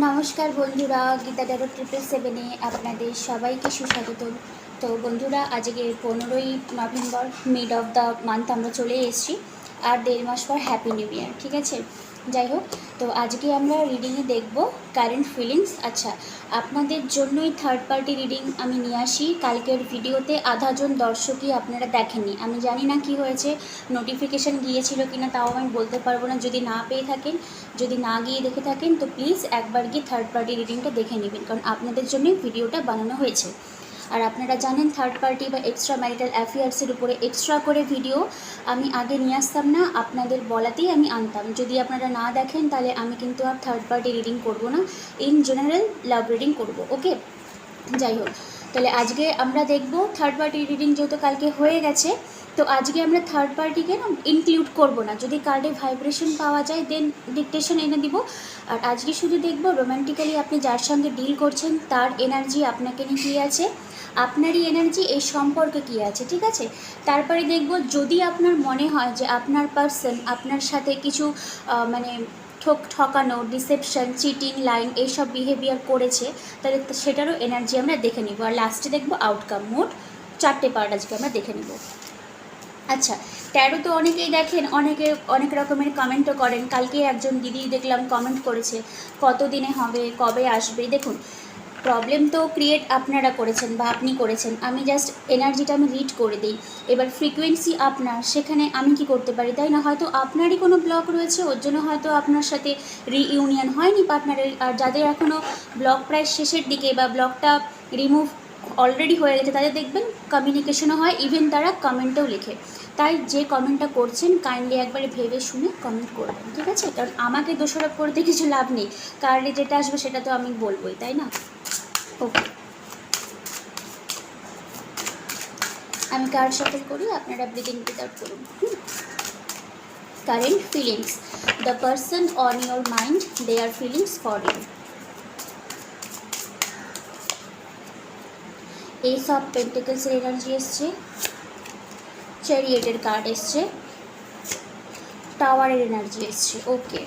নমস্কার বন্ধুরা, গীতা ডারো ট্রিপল সেভেনে আপনাদের সবাইকে সুস্বাগত তো বন্ধুরা আজকে পনেরোই November mid of the month আমরা চলে এসেছি, আর দেড় মাস পর হ্যাপি নিউ ইয়ার ঠিক আছে? যাই হোক তো আজকে আমরা রিডিংয়ে দেখব কারেন্ট ফিলিংস আচ্ছা আপনাদের জন্যই থার্ড পার্টি রিডিং আমি নিয়ে আসি। কালকের ভিডিওতে আধাজন দর্শকই আপনারা দেখেননি। আমি জানি না কি হয়েছে নোটিফিকেশান গিয়েছিল কি না তাও আমি বলতে পারব না। যদি না পেয়ে থাকেন, যদি না গিয়ে দেখে থাকেন, তো প্লিজ একবার গিয়ে থার্ড পার্টি রিডিংটা দেখে নেবেন। কারণ আপনাদের জন্যই ভিডিওটা বানানো হয়েছে। আর আপনারা জানেন থার্ড পার্টি বা এক্সট্রা ম্যারিটাল অ্যাফেয়ার্সের উপরে এক্সট্রা করে ভিডিও আমি আগে নিয়ে আসতাম না, আপনাদের বলাতেই আমি আনতাম। যদি আপনারা না দেখেন, তাহলে আমি কিন্তু আর থার্ড পার্টি রিডিং করব না ইন জেনারেল লাভ রিডিং করব ওকে যাই হোক, তাহলে আজকে আমরা দেখব থার্ড পার্টি রিডিং যেহেতু কালকে হয়ে গেছে, তো আজকে আমরা থার্ড পার্টিকে না ইনক্লুড করব না। যদি কার্ডে ভাইব্রেশন পাওয়া যায় দেন ডিকটেশন এনে দিব। আর আজকে শুধু দেখব রোম্যান্টিক্যালি আপনি যার সঙ্গে ডিল করছেন, তার এনার্জি আপনাকে নিয়ে আছে? আপনারই এনার্জি এই সম্পর্কে কী আছে, ঠিক আছে? তারপরে দেখব যদি আপনার মনে হয় যে আপনার পার্সন আপনার সাথে কিছু মানে ঠক ঠকানো ডিসেপশন চিটিং লাইন এইসব বিহেভিয়ার করেছে, তাহলে সেটারও এনার্জি আমরা দেখে নিব। আর লাস্টে দেখব আউটকাম মোট চারটে পার্ট আজকে আমরা দেখে নিব। আচ্ছা ট্যারো তো অনেকেই দেখেন, অনেকে, অনেক রকমের কমেন্টও করেন। কালকে একজন দিদি দেখলাম কমেন্ট করেছে কত দিনে হবে, কবে আসবে? দেখুন প্রবলেম তো ক্রিয়েট আপনারা করেছেন বা আপনি করেছেন। আমি জাস্ট এনার্জিটা আমি রিড করে দিই। এবার ফ্রিকোয়েন্সি আপনার, সেখানে আমি কি করতে পারি তাই না? হয়তো আপনারই কোনো ব্লক রয়েছে, ওর জন্য হয়তো আপনার সাথে রিইউনিয়ন হয়নি পার্টনারের আর যাদের এখনও ব্লক প্রায় শেষের দিকে বা ব্লকটা রিমুভ অলরেডি হয়ে গেছে, তাদের দেখবেন কমিউনিকেশনও হয় ইভেন তারা কমেন্টেও লেখে। তাই যে কমেন্টটা করছেন কাইন্ডলি একবারে ভেবে শুনে কমেন্ট করবেন, ঠিক আছে? কারণ আমাকে দোষারোপ করতে কিছু লাভ নেই। কার্ডে যেটা আসবে সেটা তো আমি বলবোই, তাই না? আমি কার শাফল করি? আপনারা ব্রিদিং উইদাউট করুন। Current feelings the person on your mind they are feelings for you এই সব পেন্টিকলসের এনার্জি এসছে। চ্যারিয়েটের কার্ড এসছে। টাওয়ারের এনার্জি এসছে। ওকে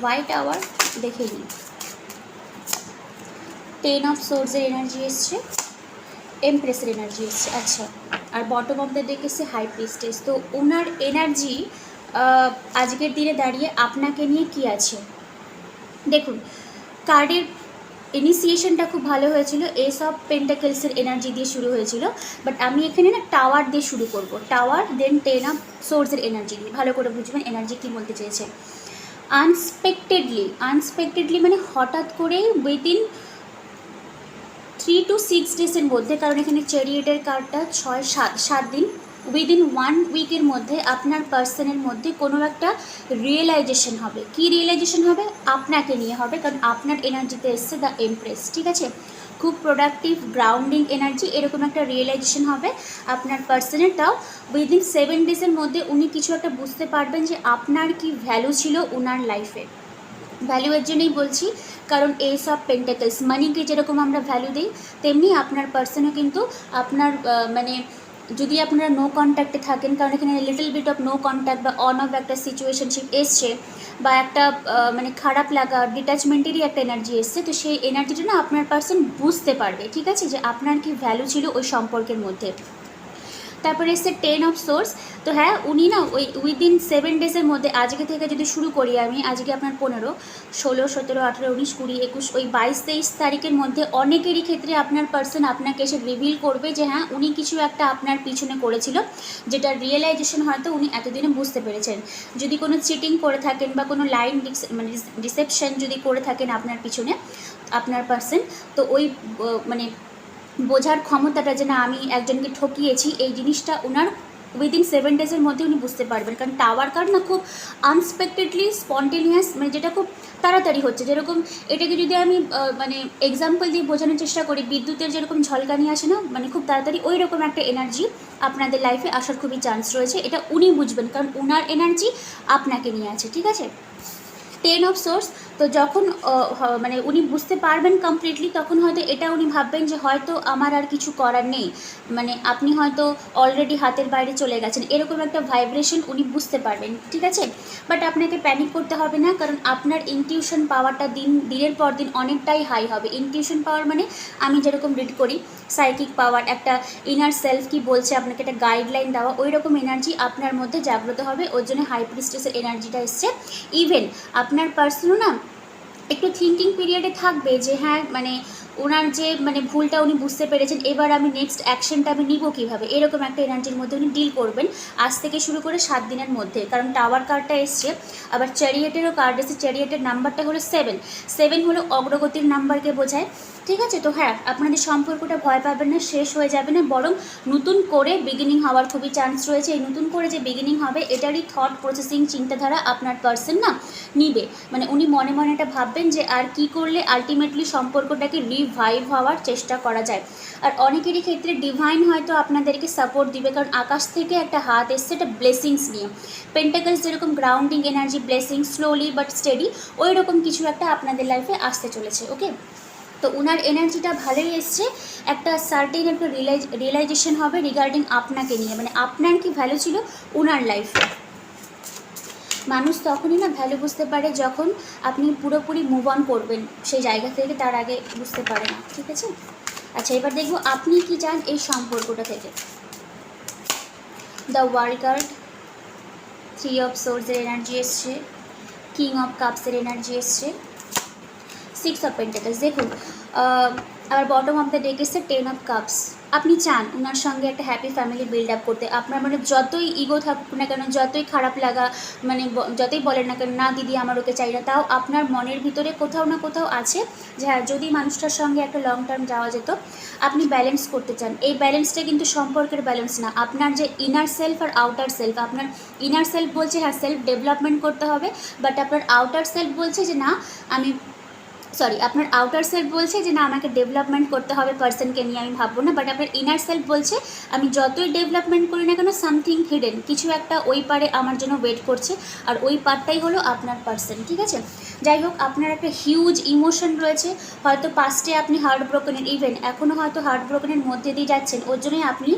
হোয়াইট টাওয়ার দেখে নিই টেন অফ সোর্সের এনার্জি এসছে। এমপ্রেসের এনার্জি এসছে। আচ্ছা আর বটম অফ দ্য ডেক এসছে হাই প্রিস্টেস তো ওনার এনার্জি আজকের দিনে দাঁড়িয়ে আপনাকে নিয়ে কি আছে? দেখুন কার্ডের ইনিসিয়েশনটা খুব ভালো হয়েছিল। এস অফ পেন্টাকেলসের এনার্জি দিয়ে শুরু হয়েছিল। বাট আমি এখানে না টাওয়ার দিয়ে শুরু করব। টাওয়ার দেন টেন অফ সোর্সের এনার্জি দিয়ে। ভালো করে বুঝবেন এনার্জি কী বলতে চেয়েছে। আনস্পেক্টেডলি আনস্পেক্টেডলি মানে হঠাৎ করেই উইদিন থ্রি টু সিক্স ডেজের মধ্যে, কারণ এখানে চেরিয়েটের কার্ডটা ছয়, সাত সাত দিন উইদিন ওয়ান উইকের মধ্যে আপনার পার্সনের মধ্যে কোনো একটা রিয়েলাইজেশন হবে। কি রিয়েলাইজেশন হবে? আপনাকে নিয়ে হবে, কারণ আপনার এনার্জিতে এসছে দ্য এমপ্রেস ঠিক আছে? খুব প্রোডাক্টিভ গ্রাউন্ডিং এনার্জি এরকম একটা রিয়েলাইজেশন হবে আপনার পার্সনের তাও উইদিন সেভেন ডেজের মধ্যে উনি কিছু একটা বুঝতে পারবেন যে আপনার কি ভ্যালু ছিল ওনার লাইফে ভ্যালুয়ের জন্যই বলছি, কারণ এই সব পেন্টাকলস মানিকে যেরকম আমরা ভ্যালু দিই, তেমনি আপনার পার্সনও কিন্তু আপনার মানে যদি আপনারা নো কন্ট্যাক্টে থাকেন, কারণ এখানে little bit of no contact বা অন অফ একটা সিচুয়েশনশিপ এসছে বা একটা মানে খারাপ লাগা ডিট্যাচমেন্টেরই একটা এনার্জি এসছে, তো সেই এনার্জিটা না আপনার পার্সন বুঝতে পারবে, ঠিক আছে? যে আপনার কি ভ্যালু ছিল ওই সম্পর্কের মধ্যে। তারপরে এসছে টেন অফ সোর্স তো হ্যাঁ উনি না ওই উইদিন সেভেন ডেজের মধ্যে, আজকে থেকে যদি শুরু করি আমি, আজকে আপনার পনেরো, ষোলো, সতেরো, আঠেরো, উনিশ, কুড়ি, একুশ, ওই বাইশ, তেইশ তারিখের মধ্যে অনেকেরই ক্ষেত্রে আপনার পার্সন আপনাকে এসে রিভিল করবে যে হ্যাঁ উনি কিছু একটা আপনার পিছনে করেছিল, যেটা রিয়েলাইজেশন হয়তো উনি এতদিনে বুঝতে পেরেছেন। যদি কোনো চিটিং করে থাকেন বা কোনো লাইন মানে রিসেপশন যদি করে থাকেন আপনার পিছনে, আপনার পার্সন তো ওই মানে বোঝার ক্ষমতাটা যে না, আমি একজনকে ঠকিয়েছি, এই জিনিসটা ওনার উইদিন সেভেন ডেজের মধ্যে উনি বুঝতে পারবেন। কারণ টাওয়ার কার্ড না খুব আনস্পেক্টেডলি স্পন্টেনিয়াস মানে যেটা খুব তাড়াতাড়ি হচ্ছে। যেরকম এটাকে যদি আমি মানে এক্সাম্পল দিয়ে বোঝানোর চেষ্টা করি, বিদ্যুতের যেরকম ঝলকানি আসে না মানে খুব তাড়াতাড়ি ওই রকম একটা এনার্জি আপনাদের লাইফে আসার খুবই চান্স রয়েছে। এটা উনি বুঝবেন, কারণ ওনার এনার্জি আপনাকে নিয়ে আছে, ঠিক আছে? টেন অফ সোর্স তো যখন মানে উনি বুঝতে পারবেন কমপ্লিটলি তখন হয়তো এটা উনি ভাববেন যে হয়তো আমার আর কিছু করার নেই। মানে আপনি হয়তো অলরেডি হাতের বাইরে চলে গেছেন। এরকম একটা ভাইব্রেশন উনি বুঝতে পারবেন, ঠিক আছে? বাট আপনাকে প্যানিক করতে হবে না, কারণ আপনার ইনটিউশন পাওয়ারটা দিন, দিনের পর দিন অনেকটাই হাই হবে। ইনটিউশন পাওয়ার মানে আমি যেরকম রিড করি সাইকিক পাওয়ার একটা ইনার সেলফ কি বলছে, আপনাকে একটা গাইডলাইন দেওয়া ওই রকম এনার্জি আপনার মধ্যে জাগ্রত হবে। ওর জন্য হাই প্রিস্টেসের এনার্জিটা এসছে। ইভেন আপনার পার্সনও না একটু থিঙ্কিং পিরিয়ডে থাকবে যে হ্যাঁ মানে ওনার যে মানে ভুলটা উনি বুঝতে পেরেছেন, এবার আমি নেক্সট অ্যাকশনটা আমি নিব কীভাবে? এরকম একটা এনার্জির মধ্যে উনি ডিল করবেন আজ থেকে শুরু করে সাত দিনের মধ্যে। কারণ টাওয়ার কার্ডটা এসছে, আবার চ্যারিয়েটেরও কার্ড এসছে চ্যারিয়েটের নাম্বারটা হলো সেভেন সেভেন হলো অগ্রগতির নাম্বারকে বোঝায়, ঠিক আছে? তো হ্যাঁ আপনাদের সম্পর্কটা ভয় পাবেন না, শেষ হয়ে যাবে না, বরং নতুন করে বিগিনিং হওয়ার খুবই চান্স রয়েছে। এই নতুন করে যে বিগিনিং হবে, এটারই থট প্রসেসিং চিন্তাধারা আপনার পার্সন না নিবে। মানে উনি মনে মনে এটা ভাববেন যে আর কি করলে আলটিমেটলি সম্পর্কটাকে রিভাইভ হওয়ার চেষ্টা করা যায়। আর অনেকেরই ক্ষেত্রে ডিভাইন হয়তো আপনাদেরকে সাপোর্ট দিবে, কারণ আকাশ থেকে একটা হাত এসছে একটা ব্লেসিংস নিয়ে। পেন্টাকলস যেরকম grounding energy blessing slowly but steady ওই রকম কিছু একটা আপনাদের লাইফে আসতে চলেছে ওকে তো ওনার এনার্জিটা ভালোই এসছে। একটা সার্টেন একটা রিয়েলাইজ রিয়েলাইজেশন হবে রিগার্ডিং আপনাকে নিয়ে মানে আপনার কি ভ্যালু ছিল ওনার লাইফে মানুষ তখনই না ভ্যালু বুঝতে পারে যখন আপনি পুরোপুরি মুভ অন করবেন। সেই জায়গা থেকে তার আগে বুঝতে পারে না, ঠিক আছে? আচ্ছা এবার দেখব আপনি কি চান এই সম্পর্কটা থেকে। The world card three of সোর্সের এনার্জি এসছে কিং অফ কাপসের এনার্জি এসছে সিক্স অফ পেন্টাকলস দেখুন আবার বটম অফ দ্য ডেক এসছে টেন অফ কাপস আপনি চান ওনার সঙ্গে একটা হ্যাপি ফ্যামিলি বিল্ড আপ করতে। আপনার মানে যতই ইগো থাকুক না কেন, যতই খারাপ লাগা মানে যতই বলেন না কেন, না, দিদি, আমার ওকে চাই না। তাও আপনার মনের ভিতরে কোথাও না কোথাও আছে যে হ্যাঁ যদি মানুষটার সঙ্গে একটা লং টার্ম যাওয়া যেত, আপনি ব্যালেন্স করতে চান। এই ব্যালেন্সটা কিন্তু সম্পর্কের ব্যালেন্স না। আপনার যে ইনার সেলফ আর আউটার সেলফ আপনার ইনার সেলফ বলছে হ্যাঁ সেলফ ডেভেলপমেন্ট করতে হবে। বাট আপনার আউটার সেলফ বলছে যে, না, আমি সরি আপনার আউটার সেলফ বলছে যে, না, আমাকে ডেভেলপমেন্ট করতে হবে পার্সনকে নিয়ে, আমি ভাববো না। বাট আপনার ইনার সেলফ বলছে, আমি যতই ডেভেলপমেন্ট করি না কেন সামথিং হিডেন কিছু একটা ওই পারে আমার জন্য ওয়েট করছে। আর ওই পারটাই হলো আপনার পার্সন ঠিক আছে? যাই হোক, আপনার একটা হিউজ ইমোশন রয়েছে। হয়তো পাস্টে আপনি হার্ট ব্রোকেনের ইভেন এখনও হয়তো হার্ট ব্রোকেনের মধ্যে দিয়ে যাচ্ছেন। ওর জন্যই আপনি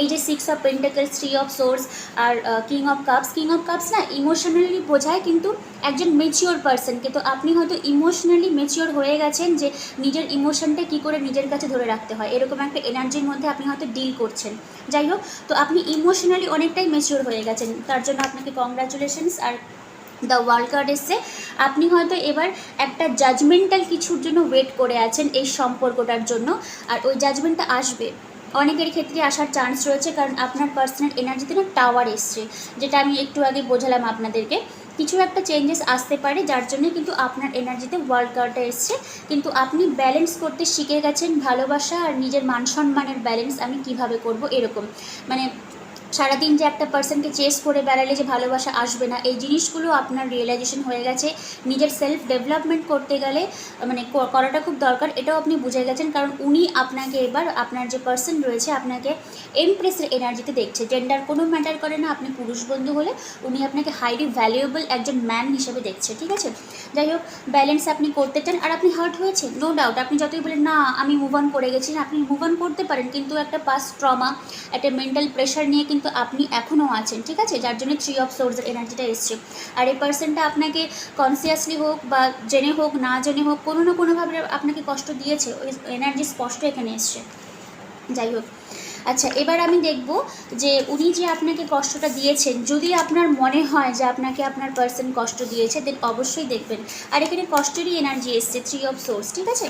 এই যে six of pentacles three of swords R king of cups king of cups না ইমোশনালি বোঝায় কিন্তু একজন মেচিওর পার্সনকে তো আপনি হয়তো ইমোশনালি মেচিওর হয়ে গেছেন যে নিজের ইমোশনটা কী করে নিজের কাছে ধরে রাখতে হয়। এরকম একটা এনার্জির মধ্যে আপনি হয়তো ডিল করছেন। যাই হোক, তো আপনি ইমোশনালি অনেকটাই মেচিওর হয়ে গেছেন। তার জন্য আপনাকে কংগ্রাচুলেশনস আর দ্য ওয়ার্ল্ড কার্ড এসছে। আপনি হয়তো এবার একটা জাজমেন্টাল কিছুর জন্য ওয়েট করে আছেন এই সম্পর্কটার জন্য। আর ওই জাজমেন্টটা আসবে। অনেকের ক্ষেত্রে আসার চান্স রয়েছে কারণ আপনার পার্সোনাল এনার্জিতে না টাওয়ার এসছে। যেটা আমি একটু আগে বোঝালাম আপনাদেরকে। কিছু একটা চেঞ্জেস আসতে পারে, যার জন্য কিন্তু আপনার এনার্জিতে ওয়ার্ল্ড কার্ডটা এসছে। কিন্তু আপনি ব্যালেন্স করতে শিখে গেছেন ভালোবাসা আর নিজের মান সম্মানের ব্যালেন্স আমি কীভাবে করব এরকম। মানে সারাদিন যে একটা পার্সনকে চেস করে বেড়ালে যে ভালোবাসা আসবে না, এই জিনিসগুলো আপনার রিয়েলাইজেশন হয়ে গেছে। নিজের সেলফ ডেভেলপমেন্ট করতে গেলে মানে করাটা খুব দরকার, এটাও আপনি বুঝে গেছেন। কারণ উনি আপনাকে এবার আপনার যে পার্সন রয়েছে, আপনাকে এমপ্রেসের এনার্জিতে দেখছে। জেন্ডার কোনো ম্যাটার করে না, আপনি পুরুষ বন্ধু হলে উনি আপনাকে হাইলি ভ্যালুয়েবল একজন ম্যান হিসেবে দেখছে, ঠিক আছে? যাই হোক ব্যালেন্স আপনি করতে চান, আর আপনি হার্ট হয়েছে নো ডাউট আপনি যতই বলেন, না, আমি মুভ অন করে গেছি। আপনি মুভ অন করতে পারেন, কিন্তু একটা পাস্ট ট্রমা একটা মেন্টাল প্রেশার নিয়ে কিন্তু আপনি এখনও আছেন, ঠিক আছে? যার জন্য থ্রি অফ সোর্সের এনার্জিটা এসছে। আর এই পার্সনটা আপনাকে কনসিয়াসলি হোক বা জেনে হোক, না জেনে হোক, কোনো না কোনোভাবে আপনাকে কষ্ট দিয়েছে, ওই এনার্জি স্পষ্ট এখানে এসছে। যাই হোক। আচ্ছা এবার আমি দেখব যে উনি যে আপনাকে কষ্টটা দিয়েছেন, যদি আপনার মনে হয় যে আপনাকে আপনার পার্সন কষ্ট দিয়েছে দেন অবশ্যই দেখবেন। আর এখানে কষ্টেরই এনার্জি এসছে থ্রি অফ সোর্স ঠিক আছে?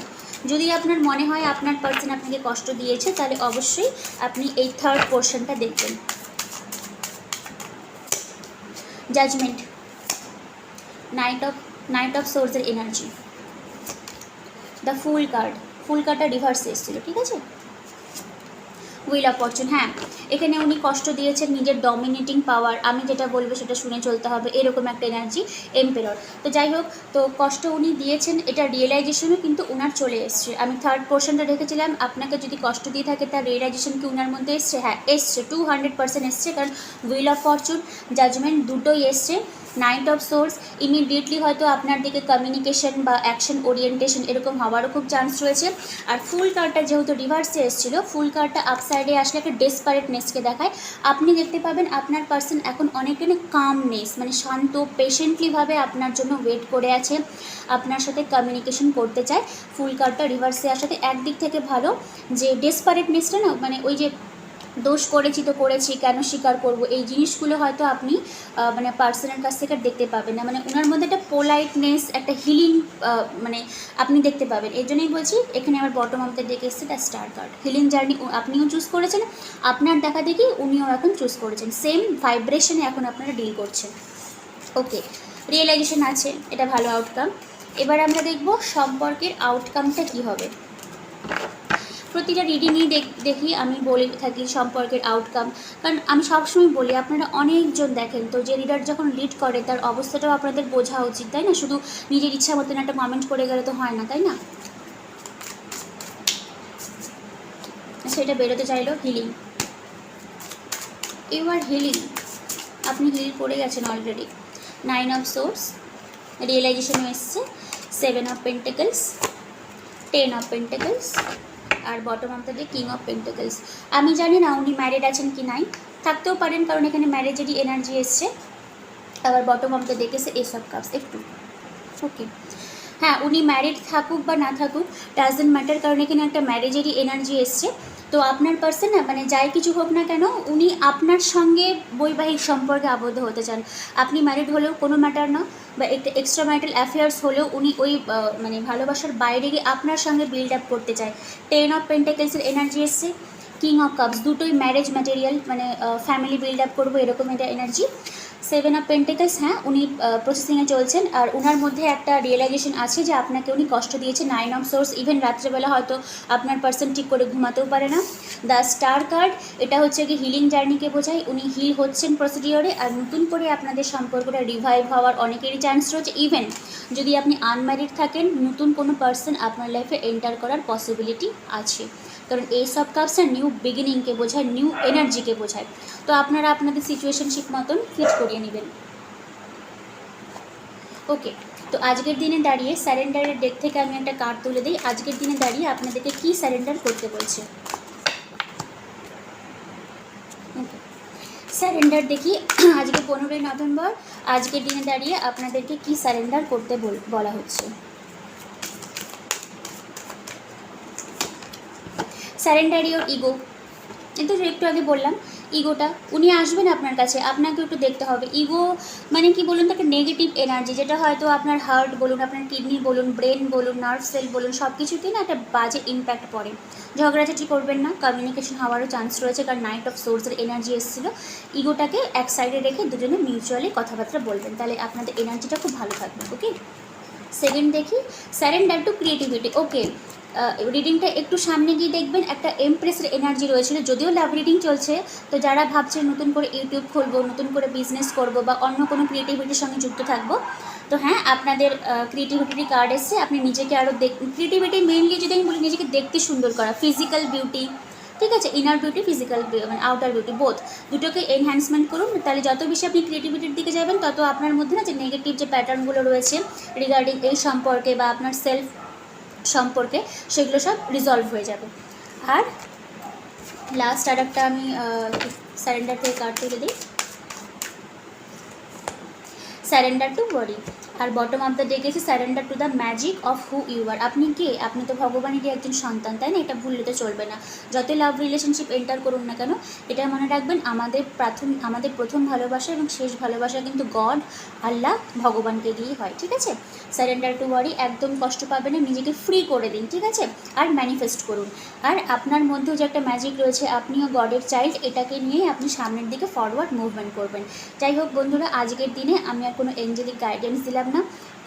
যদি আপনার মনে হয় আপনার পার্সন আপনাকে কষ্ট দিয়েছে, তাহলে অবশ্যই আপনি এই থার্ড পোর্শনটা দেখবেন। Judgement knight of knight of সোর্সের energy the fool card fool কার্ডটা রিভার্সে এসেছিল, ঠিক আছে? উইল অফ ফরচুন হ্যাঁ। এখানে উনি কষ্ট দিয়েছেন নিজের ডমিনেটিং পাওয়ার আমি যেটা বলব সেটা শুনে চলতে হবে, এরকম একটা এনার্জি এম্পেরর তো যাই হোক, তো কষ্ট উনি দিয়েছেন, এটা রিয়েলাইজেশনও কিন্তু ওনার চলে এসছে। আমি থার্ড পোর্শনটা রেখেছিলাম, আপনাকে যদি কষ্ট দিয়ে থাকে তার রিয়েলাইজেশন কি ওনার মধ্যে এসছে? হ্যাঁ এসছে টু হান্ড্রেড পার্সেন্ট এসছে, কারণ উইল অফ ফরচুন জাজমেন্ট দুটোই এসছে। নাইট অফ সোর্স ইমিডিয়েটলি হয়তো আপনার দিকে কমিউনিকেশন বা অ্যাকশন ওরিয়েন্টেশন এরকম হওয়ারও খুব চান্স রয়েছে। আর ফুল কার্ডটা যেহেতু রিভার্সে এসেছিল ফুল কার্ডটা আপসাইডে আসলে একটা ডেসপারেটনেসকে দেখায়। আপনি দেখতে পাবেন আপনার পার্সন এখন অনেকটাই কামনেস মানে শান্ত পেশেন্টলিভাবে আপনার জন্য ওয়েট করে আছে, আপনার সাথে কমিউনিকেশন করতে চায়। ফুল কার্ডটা রিভার্সে আসাতে একদিক থেকে ভালো, যে ডেসপারেটনেসটা না মানে ওই যে দোষ করেছি তো করেছি, কেন স্বীকার করব? এই জিনিসগুলো হয়তো আপনি মানে পার্সনের কাছ থেকে দেখতে পাবেন না। মানে ওনার মধ্যে একটা পোলাইটনেস একটা হিলিং মানে আপনি দেখতে পাবেন। এই জন্যই বলছি, এখানে আমার বটম দ্য ডেকে এসছে the star card healing journey আপনিও চুজ করেছেন, আপনার দেখা দেখি উনিও এখন চুজ করেছেন। সেম ভাইব্রেশনে এখন আপনারা ডিল করছেন। ওকে রিয়েলাইজেশন আছে, এটা ভালো আউটকাম এবার আমরা দেখব সম্পর্কের আউটকামটা কী হবে। প্রতিটা রিডিংই দেখি আমি বলে থাকি সম্পর্কের আউটকাম কারণ আমি সবসময় বলি, আপনারা অনেকজন দেখেন তো, যে রিডার যখন লিড করে, তার অবস্থাটাও আপনাদের বোঝা উচিত, তাই না? শুধু নিজের ইচ্ছা মতন একটা কমেন্ট করে গেলে তো হয় না, তাই না? সেটা বেরোতে চাইলো হিলিং ইউ আর হিলিং আপনি হিল করে গেছেন অলরেডি নাইন অফ সোর্স রিয়েলাইজেশনও এসছে। Seven of pentacles ten of pentacles R bottom of the king of pentacles আমি জানি না উনি ম্যারিড আছেন কি নাই। থাকতেও পারেন, কারণ এখানে ম্যারেজেরই এনার্জি এসছে। আবার বটম অফ দ্য দেখেছে এসব কাপস একটু। ওকে হ্যাঁ উনি ম্যারিড থাকুক বা না থাকুক ডাজেন্ট ম্যাটার কারণ এখানে একটা ম্যারেজেরই এনার্জি এসছে। তো আপনার পার্সন না মানে যাই কিছু হোক না কেন, উনি আপনার সঙ্গে বৈবাহিক সম্পর্কে আবদ্ধ হতে চান। আপনি ম্যারিড হলেও কোনো ম্যাটার না। বা একটা এক্সট্রা ম্যারিটাল অ্যাফেয়ার্স হলেও উনি ওই মানে ভালোবাসার বাইরে গিয়ে আপনার সঙ্গে বিল্ড আপ করতে চায়। টেন অফ পেন্টাকেলসের এনার্জি এসছে কিং অফ কাপস দুটোই ম্যারেজ ম্যাটেরিয়াল মানে ফ্যামিলি বিল্ড আপ করব এরকম একটা এনার্জি সেভেন অফ পেন্টিকলস হ্যাঁ উনি প্রসেসিংয়ে চলছেন। আর ওনার মধ্যে একটা রিয়েলাইজেশন আছে যে আপনাকে উনি কষ্ট দিয়েছে। নাইন অফ সোর্স ইভেন রাত্রেবেলা হয়তো আপনার পার্সন ঠিক করে ঘুমাতেও পারে না। দ্য স্টার কার্ড এটা হচ্ছে কি হিলিং জার্নিকে বোঝায়। উনি হিল হচ্ছেন প্রসিডিওরে আর নতুন করে আপনাদের সম্পর্কটা রিভাইভ হওয়ার অনেকেরই চান্স রয়েছে। ইভেন যদি আপনি আনম্যারিড থাকেন, নতুন কোনো পার্সন আপনার লাইফে এন্টার করার পসিবিলিটি আছে। কারণ এই সব কাপসটা নিউ বিগিনিংকে বোঝায় নিউ এনার্জিকে বোঝায়। তো আপনারা আপনাদের সিচুয়েশনশিপ মতন ফিট করিয়ে নেবেন। ওকে তো আজকের দিনে দাঁড়িয়ে স্যারেন্ডারের ডেক থেকে আমি একটা কার্ড তুলে দিই। আজকের দিনে দাঁড়িয়ে আপনাদেরকে কি স্যারেন্ডার করতে বলছে? স্যারেন্ডার দেখি, আজকে পনেরোই নভেম্বর, আজকের দিনে দাঁড়িয়ে আপনাদেরকে কি স্যারেন্ডার করতে বলা হচ্ছে? স্যারেন্ডার ইওর ইগো কিন্তু একটু আগে বললাম ইগোটা উনি আসবেন আপনার কাছে, আপনাকে একটু দেখতে হবে। ইগো মানে কি বলুন তাকে নেগেটিভ এনার্জি যেটা হয়তো আপনার হার্ট বলুন, আপনার কিডনি বলুন ব্রেন বলুন নার্ভ সেল বলুন সব কিছুতেই না একটা বাজে ইম্প্যাক্ট পড়ে। ঝগড়াঝাটি করবেন না কমিউনিকেশন হওয়ারও চান্স রয়েছে, কারণ নাইট অফ সোর্সের এনার্জি এসেছিল। ইগোটাকে এক সাইডে রেখে দুজনে মিউচুয়ালি কথাবার্তা বলবেন, তাহলে আপনাদের এনার্জিটা খুব ভালো থাকবে ওকে সেকেন্ড দেখি স্যারেন্ডার টু ক্রিয়েটিভিটি ওকে রিডিংটা একটু সামনে গিয়ে দেখবেন, একটা এমপ্রেসের এনার্জি রয়েছিল। যদিও লাভ রিডিং চলছে, তো যারা ভাবছে নতুন করে ইউটিউব খুলবো, নতুন করে বিজনেস করব বা অন্য কোনো ক্রিয়েটিভিটির সঙ্গে যুক্ত থাকব, তো হ্যাঁ আপনাদের ক্রিয়েটিভিটি কার্ড এসছে। আপনি নিজেকে আরও দেখ ক্রিয়েটিভিটি মেনলি যদি আমি বলি, নিজেকে দেখতে সুন্দর করা ফিজিক্যাল বিউটি ঠিক আছে? ইনার বিউটি ফিজিক্যাল মানে আউটার বিউটি বোথ দুটোকে এনহ্যান্সমেন্ট করুন, তাহলে যত বেশি আপনি ক্রিয়েটিভিটির দিকে যাবেন, তত আপনার মধ্যে না যে নেগেটিভ যে প্যাটার্নগুলো রয়েছে রিগার্ডিং এই সম্পর্কে বা আপনার সেলফ সম্পর্কে সেগুলো সব রিজলভ হয়ে যাবে। আর লাস্ট আর একটা আমি স্যারেন্ডার থেকে কার্ড তুলে দিই। স্যারেন্ডার টু ওয়ারি আর বটম অফ দ্য ডেকে surrender to the magic of who you are আপনি কে? আপনি তো ভগবানেরই একজন সন্তান, তাই না? এটা ভুললে তো চলবে না। যতই লাভ রিলেশনশিপ এন্টার করুন না কেন, এটা মনে রাখবেন আমাদের প্রাথম, আমাদের প্রথম ভালোবাসা এবং শেষ ভালোবাসা কিন্তু গড আল্লাহ, ভগবানকে দিয়েই হয়, ঠিক আছে? স্যারেন্ডার টু ওয়ারি একদম কষ্ট পাবেন না, নিজেকে ফ্রি করে দিন, ঠিক আছে? আর ম্যানিফেস্ট করুন। আর আপনার মধ্যেও যে একটা ম্যাজিক রয়েছে, আপনিও গডের চাইল্ড এটাকে নিয়েই আপনি সামনের দিকে ফরওয়ার্ড মুভমেন্ট করবেন। যাই হোক বন্ধুরা, আজকের দিনে আমি কোনো এঞ্জেলিক গাইডেন্স দিলাম না।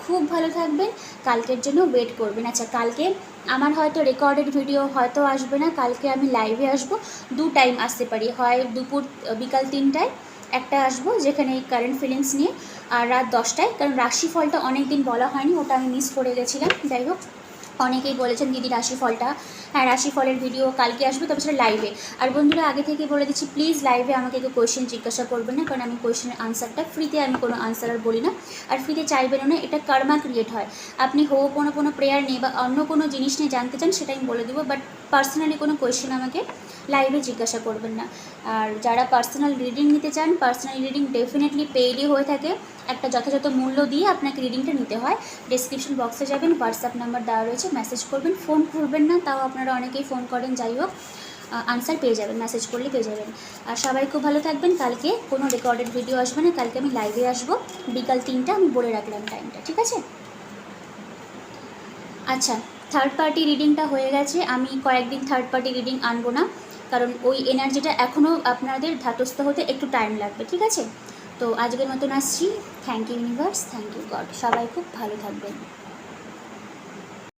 খুব ভালো থাকবেন। কালকের জন্য ওয়েট করবেন। আচ্ছা কালকে আমার হয়তো রেকর্ডেড ভিডিও হয়তো আসবে না। কালকে আমি লাইভে আসব। দু টাইম আসতে পারি। হয় দুপুর, বিকাল তিনটায় একটা আসব যেখানে এই কারেন্ট ফিলিংস নিয়ে। আর রাত দশটায়, কারণ রাশিফলটা অনেক দিন বলা হয়নি, ওটা আমি মিস করে গেছিলাম। যাই হোক। অনেকেই বলেছেন দিদি রাশিফলটা। হ্যাঁ রাশিফলের ভিডিও কালকে আসবে, তবে সেটা লাইভে আর বন্ধুরা, আগে থেকে বলে দিচ্ছি প্লিজ লাইভে আমাকে কেউ কোয়েশ্চেন জিজ্ঞাসা করবেন না, কারণ আমি কোয়েশ্চেনের আনসারটা ফ্রিতে আমি কোনো আনসার আর বলি না। আর ফ্রিতে চাইবেনও না, এটা কর্মা ক্রিয়েট হয়। আপনি হো, কোনো কোনো প্রেয়ার নিয়ে বা অন্য কোনো জিনিস নিয়ে জানতে চান সেটা আমি বলে দেবো। বাট পার্সোনালি কোনো কোয়েশ্চেন আমাকে লাইভে জিজ্ঞাসা করবেন না। আর যারা পার্সোনাল রিডিং নিতে চান পার্সোনাল রিডিং ডেফিনেটলি পেইডই হয়ে থাকে। একটা যথাযথ মূল্য দিয়ে আপনাকে রিডিংটা নিতে হয়। ডিসক্রিপশন বক্সে যাবেন হোয়াটসঅ্যাপ নাম্বার দেওয়া রয়েছে মেসেজ করবেন। ফোন করবেন না, তাও আপনারা অনেকেই ফোন করেন, যাই হোক আনসার পেয়ে যাবেন মেসেজ করলে পেয়ে যাবেন। আর সবাই খুব ভালো থাকবেন। কালকে কোনো রেকর্ডেড ভিডিও আসবে না, কালকে আমি লাইভে আসব। বিকাল তিনটা, আমি বলে রাখলাম টাইমটা ঠিক আছে? আচ্ছা থার্ড পার্টি রিডিংটা হয়ে গেছে। আমি কয়েকদিন থার্ড পার্টি রিডিং আনব না। কারণ ওই এনার্জিটা এখনও আপনাদের ধাতস্থ হতে একটু টাইম লাগবে, ঠিক আছে? তো আজকের মতন আসছি। Thank you universe thank you God সবাই খুব ভালো থাকবেন।